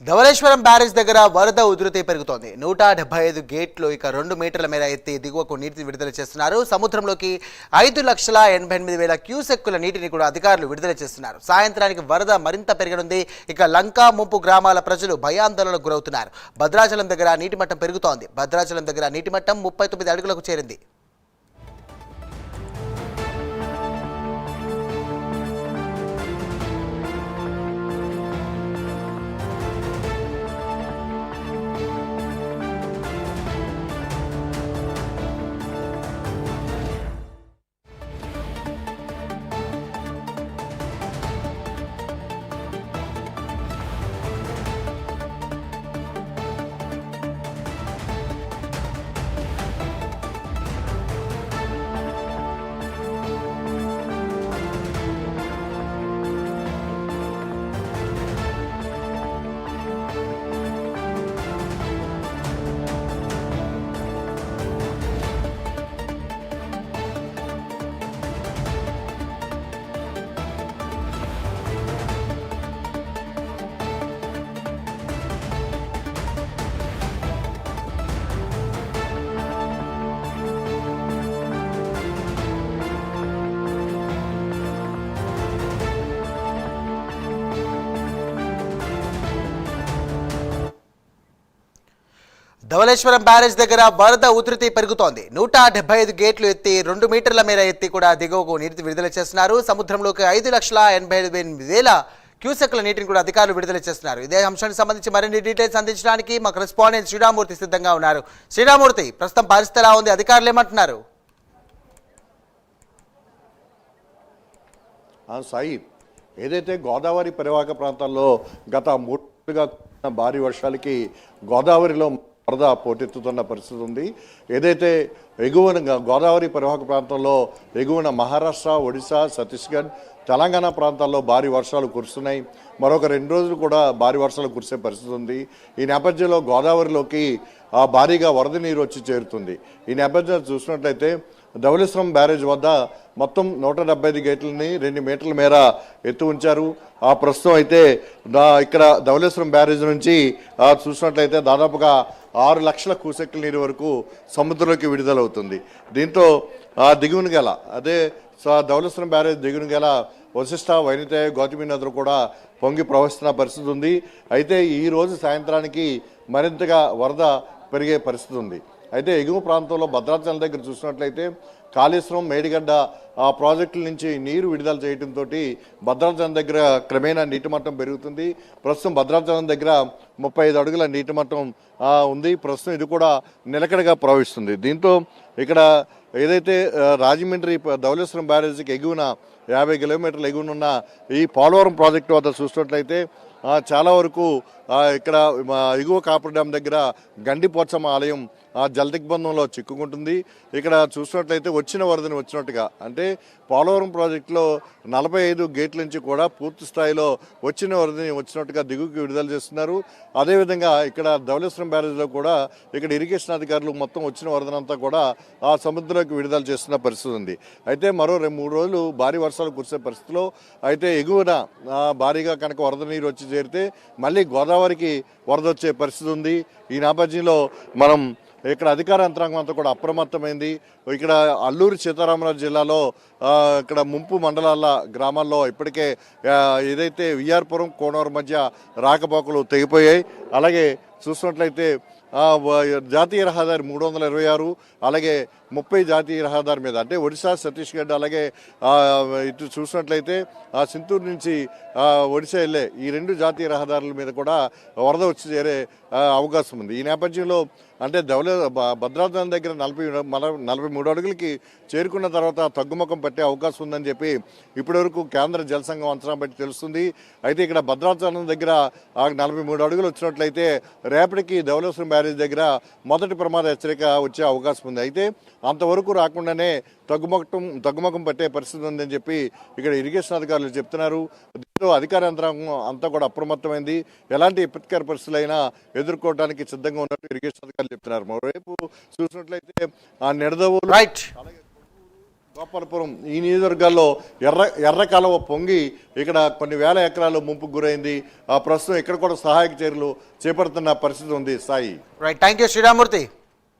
Dhavaleswaram barrage దగ్గర వరద ఉధృతి పెరుగుతోంది. నూట డెబ్బై ఐదు గేట్లు ఇక రెండు మీటర్ల మేర ఎత్తి దిగువకు నీటిని విడుదల చేస్తున్నారు. సముద్రంలోకి ఐదు లక్షల ఎనభై ఎనిమిది వేల క్యూసెక్కుల నీటిని కూడా అధికారులు విడుదల చేస్తున్నారు. సాయంత్రానికి వరద మరింత పెరగనుంది. ఇక లంకా ముంపు గ్రామాల ప్రజలు భయాందోళనకు గురవుతున్నారు. భద్రాచలం దగ్గర నీటి మట్టం పెరుగుతోంది. భద్రాచలం దగ్గర నీటి మట్టం ముప్పై తొమ్మిది అడుగులకు చేరింది. ధవళేశ్వరం బ్యారేజ్ దగ్గర వరద ఉధృతి పెరుగుతోంది. నూట డెబ్బై ఐదు గేట్లు ఎత్తి రెండు మీటర్ల మేర ఎత్తి కూడా దిగువకు నీటి విడుదల చేస్తున్నారు. సముద్రంలోకి ఐదు లక్షల ఎనభై ఎనిమిది వేల క్యూసెక్ల నీటిని కూడా అధికారులు విడుదల చేస్తున్నారు. ఇదే అంశానికి సంబంధించి మరిన్ని డీటెయిల్స్ అందించడానికి మా కరెస్పాండెంట్ శ్రీరామూర్తి సిద్ధంగా ఉన్నారు. శ్రీరామూర్తి ప్రస్తుతం పరిస్థితి ఎలా ఉంది? అధికారులు ఏమంటున్నారు? సాయి ఏదైతే గోదావరి పరివాహక ప్రాంతాల్లో గత మూడుగా భారీ వర్షాలకి గోదావరిలో వరద పోటెత్తుతున్న పరిస్థితి ఉంది. ఏదైతే ఎగువన గోదావరి పరివాహక ప్రాంతంలో ఎగువన మహారాష్ట్ర ఒడిశా ఛత్తీస్గఢ్ తెలంగాణ ప్రాంతాల్లో భారీ వర్షాలు కురుస్తున్నాయి. మరొక రెండు రోజులు కూడా భారీ వర్షాలు కురిసే పరిస్థితి ఉంది. ఈ నేపథ్యంలో గోదావరిలోకి భారీగా వరద నీరు వచ్చి చేరుతుంది. ఈ నేపథ్యంలో చూసినట్లయితే ధవళేశ్వరం బ్యారేజ్ వద్ద మొత్తం నూట డెబ్బై ఐదు గేట్లని రెండు మీటర్ల మేర ఎత్తు ఉంచారు. ఆ ప్రస్తుతం అయితే దా- ఇక్కడ ధవళేశ్వరం బ్యారేజ్ నుంచి చూసినట్లయితే దాదాపుగా ఆరు లక్షల కూసెక్కుల నీరు వరకు సముద్రంలోకి విడుదలవుతుంది. దీంతో ఆ దిగువన గల అదే ధవళేశ్వరం బ్యారేజ్ దిగువన గల వశిష్ట వైనితే గౌతమి నదులు కూడా పొంగి ప్రవహిస్తున్న పరిస్థితి ఉంది. అయితే ఈరోజు సాయంత్రానికి మరింతగా వరద పెరిగే పరిస్థితి ఉంది. అయితే ఎగువ ప్రాంతంలో భద్రాచలం దగ్గర చూసినట్లయితే కాళేశ్వరం మేడిగడ్డ ఆ ప్రాజెక్టుల నుంచి నీరు విడుదల చేయడంతో భద్రాచలం దగ్గర క్రమేణా నీటి మట్టం పెరుగుతుంది. ప్రస్తుతం భద్రాచలం దగ్గర ముప్పై ఐదు అడుగుల నీటి మట్టం ఉంది. ప్రస్తుతం ఇది కూడా నిలకడగా ప్రవహిస్తుంది. దీంతో ఇక్కడ ఏదైతే రాజమండ్రి ధవలేశ్వరం బ్యారేజీకి ఎగువన యాభై కిలోమీటర్ల ఎగువన ఉన్న ఈ పోలవరం ప్రాజెక్టు వద్ద చూసినట్లయితే చాలా వరకు ఇక్కడ ఎగువ కాపర్ డ్యామ్ దగ్గర గండిపోచమ్మ ఆలయం జలదిగ్బంధంలో చిక్కుకుంటుంది. ఇక్కడ చూసినట్లయితే వచ్చిన వరదని వచ్చినట్టుగా. అంటే పోలవరం ప్రాజెక్టులో నలభై ఐదు గేట్ల నుంచి కూడా పూర్తి స్థాయిలో వచ్చిన వరదని వచ్చినట్టుగా దిగుకి విడుదల చేస్తున్నారు. అదేవిధంగా ఇక్కడ ధవళేశ్వరం బ్యారేజ్లో కూడా ఇక్కడ ఇరిగేషన్ అధికారులు మొత్తం వచ్చిన వరదనంతా కూడా ఆ సముద్రంలోకి విడుదల చేస్తున్న పరిస్థితి ఉంది. అయితే మరో రెండు మూడు రోజులు భారీ వర్షాలు కురిసే పరిస్థితిలో అయితే ఎగువన భారీగా కనుక వరద నీరు వచ్చి చేరితే మళ్ళీ గోదావరికి వరద వచ్చే పరిస్థితి ఉంది. ఈ నేపథ్యంలో మనం ఇక్కడ అధికార యంత్రాంగం అంతా కూడా అప్రమత్తమైంది. ఇక్కడ అల్లూరి సీతారామరాజు జిల్లాలో ఇక్కడ ముంపు మండలాల గ్రామాల్లో ఇప్పటికే ఏదైతే విఆర్పురం కోనవరం మధ్య రాకపోకలు తెగిపోయాయి. అలాగే చూసినట్లయితే జాతీయ రహదారి మూడు వందల ఇరవై ఆరు అలాగే ముప్పై జాతీయ రహదారి మీద అంటే ఒడిశా ఛత్తీస్గఢ్ అలాగే ఇటు చూసినట్లయితే ఆ సింతూరు నుంచి ఒడిశా వెళ్ళే ఈ రెండు జాతీయ రహదారుల మీద కూడా వరద వచ్చి చేరే అవకాశం ఉంది. ఈ నేపథ్యంలో అంటే ధవల బ- భద్రాచలం దగ్గర నలభై నలభై మూడు అడుగులకి చేరుకున్న తర్వాత తగ్గుముఖం పట్టే అవకాశం ఉందని చెప్పి ఇప్పటివరకు కేంద్ర జల సంఘం అంచనా బట్టి తెలుస్తుంది. అయితే ఇక్కడ భద్రాచలం దగ్గర నలభై మూడు అడుగులు వచ్చినట్లయితే రేపటికి ధవలేశ్వరం బ్యారేజ్ దగ్గర మొదటి ప్రమాద హెచ్చరిక వచ్చే అవకాశం ఉంది. అయితే అంతవరకు రాకుండానే తగ్గుముఖం తగ్గుముఖం పట్టే పరిస్థితి ఉందని చెప్పి ఇక్కడ ఇరిగేషన్ అధికారులు చెప్తున్నారు. దీంతో అధికార యంత్రాంగం అంతా కూడా అప్రమత్తమైంది. ఎలాంటి విపత్కర పరిస్థితులైనా ఎదుర్కోవడానికి సిద్ధంగా ఉన్నట్టు ఇరిగేషన్ అధికారులు చెప్తున్నారు. మరోవైపు చూసినట్లయితే ఆ నిడదవోలు గోపాలపురం ఈ నియోజకవర్గాల్లో ఎర్ర ఎర్ర కాలువ పొంగి ఇక్కడ కొన్ని వేల ఎకరాలు ముంపుకు గురైంది. ఆ ప్రస్తుతం ఇక్కడ కూడా సహాయక చర్యలు చేపడుతున్న పరిస్థితి ఉంది. Sai. Right thank you Sriramamurthy